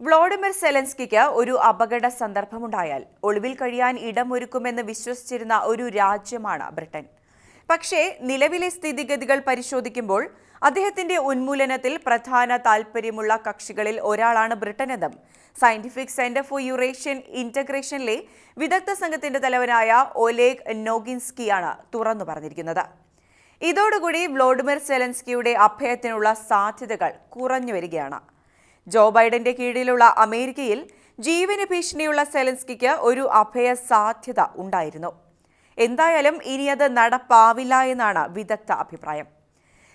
Volodymyr സെലൻസ്കിക്ക് ഒരു അപകട സന്ദർഭമുണ്ടായാൽ ഒളിവിൽ കഴിയാൻ ഇടമൊരുക്കുമെന്ന് വിശ്വസിച്ചിരുന്ന ഒരു രാജ്യമാണ് ബ്രിട്ടൻ. പക്ഷേ നിലവിലെ സ്ഥിതിഗതികൾ പരിശോധിക്കുമ്പോൾ അദ്ദേഹത്തിന്റെ ഉന്മൂലനത്തിൽ പ്രധാന താൽപ്പര്യമുള്ള കക്ഷികളിൽ ഒരാളാണ് ബ്രിട്ടനെന്നും സയന്റിഫിക് സെന്റർ ഫോർ യുറേഷ്യൻ ഇന്റഗ്രേഷനിലെ വിദഗ്ധ സംഘത്തിന്റെ തലവനായ ഒലേഗ് നോഗിൻസ്കിയാണ് തുറന്നു പറഞ്ഞിരിക്കുന്നത്. ഇതോടുകൂടി വ്ളോഡിമിർ സെലൻസ്കിയുടെ അഭയത്തിനുള്ള സാധ്യതകൾ കുറഞ്ഞു വരികയാണ്. ജോ ബൈഡന്റെ കീഴിലുള്ള അമേരിക്കയിൽ ജീവന് ഭീഷണിയുള്ള സെലൻസ്കിക്ക് ഒരു അഭയ സാധ്യത ഉണ്ടായിരുന്നു. എന്തായാലും ഇനി അത് നടപ്പാവില്ല എന്നാണ് വിദഗ്ധ അഭിപ്രായം.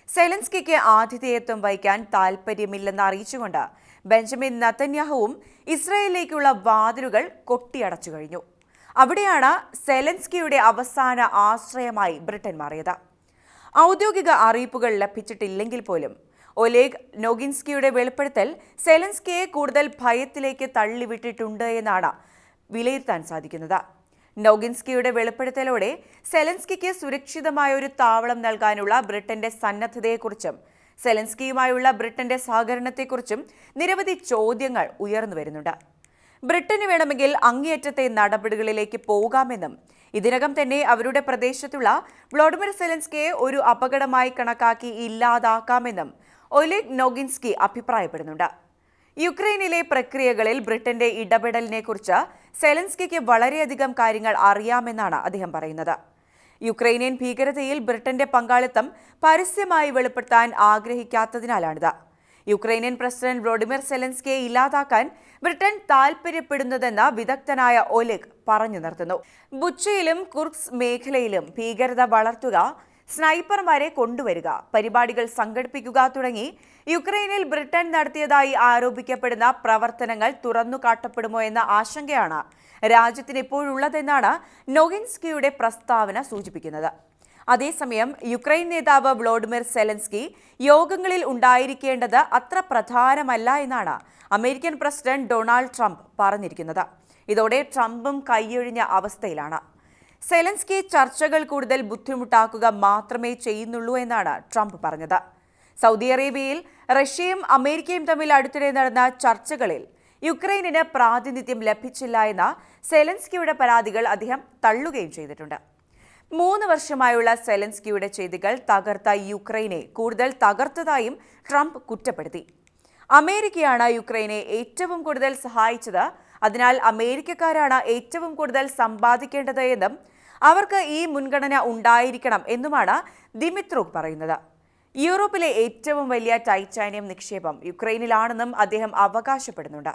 സെലൻസ്കിക്ക് ആതിഥേയത്വം വഹിക്കാൻ താൽപ്പര്യമില്ലെന്ന് അറിയിച്ചുകൊണ്ട് ബെഞ്ചമിൻ നത്തന്യാഹുവും ഇസ്രയേലിലേക്കുള്ള വാതിലുകൾ കൊട്ടിയടച്ചു കഴിഞ്ഞു. അവിടെയാണ് സെലൻസ്കിയുടെ അവസാന ആശ്രയമായി ബ്രിട്ടൻ മാറിയത്. ഔദ്യോഗിക അറിയിപ്പുകൾ ലഭിച്ചിട്ടില്ലെങ്കിൽ പോലും ഒലേഗ് നോഗിൻസ്കിയുടെ വെളിപ്പെടുത്തൽ സെലൻസ്കിയെ കൂടുതൽ ഭയത്തിലേക്ക് തള്ളിവിട്ടിട്ടുണ്ട് എന്നാണ് വിലയിരുത്താൻ സാധിക്കുന്നത്. നോഗിൻസ്കിയുടെ വെളിപ്പെടുത്തലോടെ സെലൻസ്കിക്ക് സുരക്ഷിതമായ ഒരു താവളം നൽകാനുള്ള ബ്രിട്ടന്റെ സന്നദ്ധതയെക്കുറിച്ചും സെലൻസ്കിയുമായുള്ള ബ്രിട്ടന്റെ സഹകരണത്തെക്കുറിച്ചും നിരവധി ചോദ്യങ്ങൾ ഉയർന്നു വരുന്നുണ്ട്. ബ്രിട്ടന് വേണമെങ്കിൽ അങ്ങേയറ്റത്തെ നടപടികളിലേക്ക് പോകാമെന്നും ഇതിനകം തന്നെ അവരുടെ പ്രദേശത്തുള്ള വ്ളോഡിമിർ സെലൻസ്കിയെ ഒരു അപകടമായി കണക്കാക്കി ഇല്ലാതാക്കാമെന്നും ഒലിഗ് നോഗിൻസ്കി അഭിപ്രായപ്പെടുന്നുണ്ട്. യുക്രൈനിലെ പ്രക്രിയകളിൽ ബ്രിട്ടന്റെ ഇടപെടലിനെക്കുറിച്ച് സെലൻസ്കിക്ക് വളരെയധികം കാര്യങ്ങൾ അറിയാമെന്നാണ് അദ്ദേഹം പറയുന്നത്. യുക്രൈനിയൻ ഭീകരതയിൽ ബ്രിട്ടന്റെ പങ്കാളിത്തം പരസ്യമായി വെളിപ്പെടുത്താൻ ആഗ്രഹിക്കാത്തതിനാലാണിത്. യുക്രൈനിയൻ പ്രസിഡന്റ് വ്ളോഡിമിർ സെലൻസ്കിയെ ഇല്ലാതാക്കാൻ ബ്രിട്ടൻ താൽപര്യപ്പെടുന്നതെന്ന് വിദഗ്ധനായ ഒലിഗ് പറഞ്ഞു നിർത്തുന്നു. ബുച്ചയിലും കുർക്സ് മേഖലയിലും ഭീകരത വളർത്തുക സ്നൈപ്പർമാരെ കൊണ്ടുവരിക. പരിപാടികൾ സംഘടിപ്പിക്കുക തുടങ്ങി യുക്രൈനിൽ ബ്രിട്ടൻ നടത്തിയതായി ആരോപിക്കപ്പെടുന്ന പ്രവർത്തനങ്ങൾ തുറന്നു കാട്ടപ്പെടുമോ എന്ന ആശങ്കയാണ് രാജ്യത്തിന് ഇപ്പോഴുള്ളതെന്നാണ് നൊഗിൻസ്കിയുടെ പ്രസ്താവന സൂചിപ്പിക്കുന്നത്. അതേസമയം യുക്രൈൻ നേതാവ് വ്ളോഡിമിർ സെലൻസ്കി യോഗങ്ങളിൽ ഉണ്ടായിരിക്കേണ്ടത് അത്ര പ്രധാനമല്ല എന്നാണ് അമേരിക്കൻ പ്രസിഡന്റ് ഡൊണാൾഡ് ട്രംപ് പറഞ്ഞിരിക്കുന്നത്. ഇതോടെ ട്രംപും കൈയൊഴിഞ്ഞ അവസ്ഥയിലാണ്. സെലൻസ്കി ചർച്ചകൾ കൂടുതൽ ബുദ്ധിമുട്ടാക്കുക മാത്രമേ ചെയ്യുന്നുള്ളൂ എന്നാണ് ട്രംപ് പറഞ്ഞത്. സൗദി അറേബ്യയിൽ റഷ്യയും അമേരിക്കയും തമ്മിൽ അടുത്തിടെ നടന്ന ചർച്ചകളിൽ യുക്രൈനിന് പ്രാതിനിധ്യം ലഭിച്ചില്ല എന്ന സെലൻസ്കിയുടെ പരാതികൾ അദ്ദേഹം തള്ളുകയും ചെയ്തിട്ടുണ്ട്. മൂന്ന് വർഷമായുള്ള സെലൻസ്കിയുടെ ചെയ്തികൾ തകർത്ത യുക്രൈനെ കൂടുതൽ തകർത്തതായും ട്രംപ് കുറ്റപ്പെടുത്തി. അമേരിക്കയാണ് യുക്രൈനെ ഏറ്റവും കൂടുതൽ സഹായിച്ചത് അതിനാൽ അമേരിക്കക്കാരാണ് ഏറ്റവും കൂടുതൽ സമ്പാദിക്കേണ്ടത് എന്നും അവർക്ക് ഈ മുൻഗണന ഉണ്ടായിരിക്കണം എന്നുമാണ് ദിമിത്രോ പറയുന്നത്. യൂറോപ്പിലെ ഏറ്റവും വലിയ ടൈറ്റാനിയം നിക്ഷേപം യുക്രൈനിലാണെന്നും അദ്ദേഹം അവകാശപ്പെടുന്നുണ്ട്.